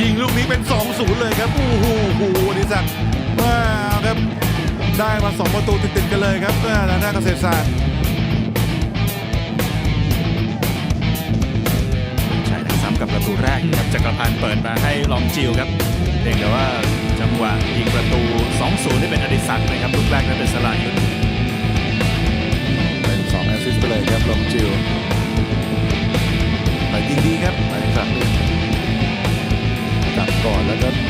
ยิงลูกนี้เป็น 2-0 เลยครับ โอ้โหดิสักว้าครับ ได้มา 2 ประตูติดๆกันเลยครับทางน้าเกษตรศาสตร์ใช่ซ้ำกับประตูแรกครับจักรพันธ์เปิดมาให้ลองจิวครับเพียงแต่ว่าจังหวะยิงประตู 2-0ได้เป็นอดิศักดิ์นะครับลูกแรกนั้นเป็นสลายุทธเป็น2แอสซิสต์ไปเลยครับลองจิวไปยิงดีครับไปครับ another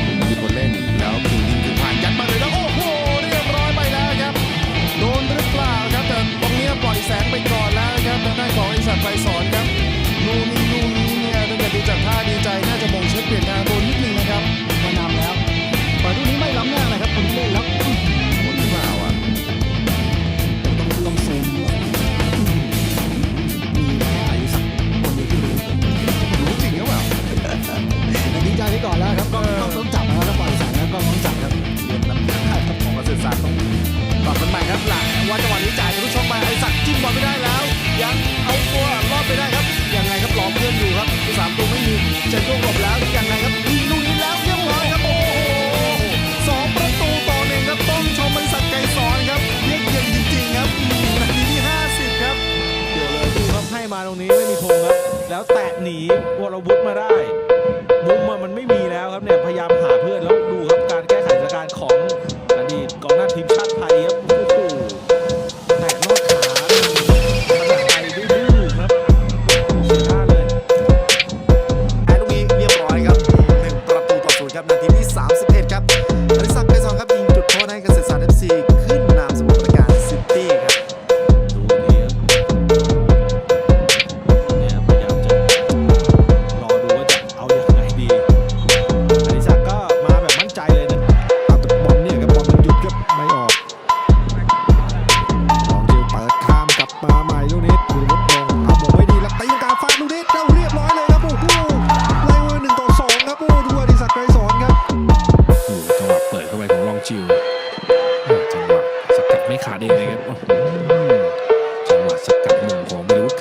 แล้วแตะหนีวรวุฒิมาได้มุมมันไม่มีแล้วครับเนี่ยพยายามหาเพื่อนแล้ว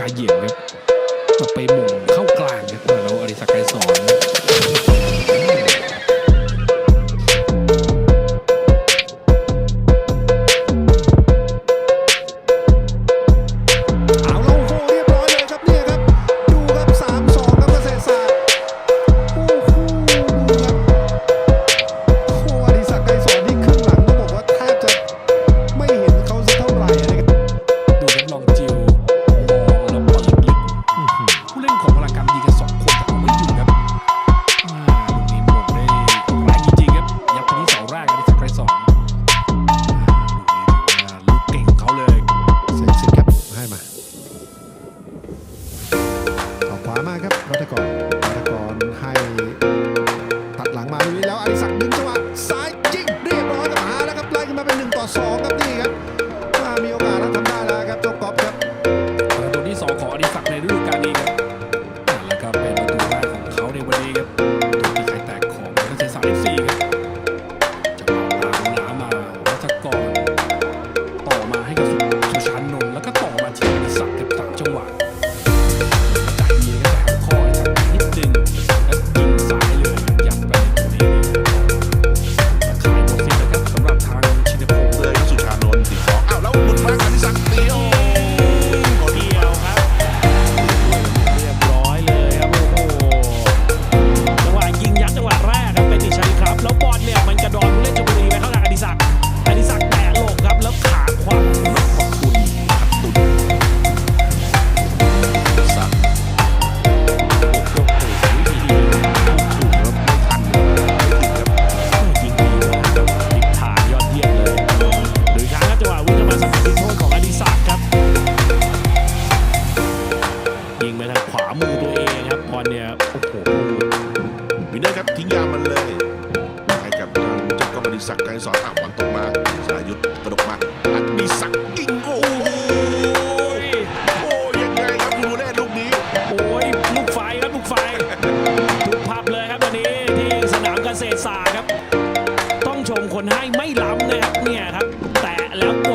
กาเหยียงครับต่อไปม่ง 片手 มีแนเนอครับทิ้งยามันเลยให้กับทางเจ้ากองบดิศักการสอนอ่างวันตกมาสายุทธกระดกมาอัดดิศักกิ้งโอ้โโอ้ยังไงครับดูแน่ลูกนี้โอ้ยลูกไฟครับลูกไฟลูกพับเลยครับตอนนี้ที่สนามเกษตรศาสตร์ครับ ต้องชมคนให้ไม่ล้ำนะครับเนี่ยครับ แตะแล้วก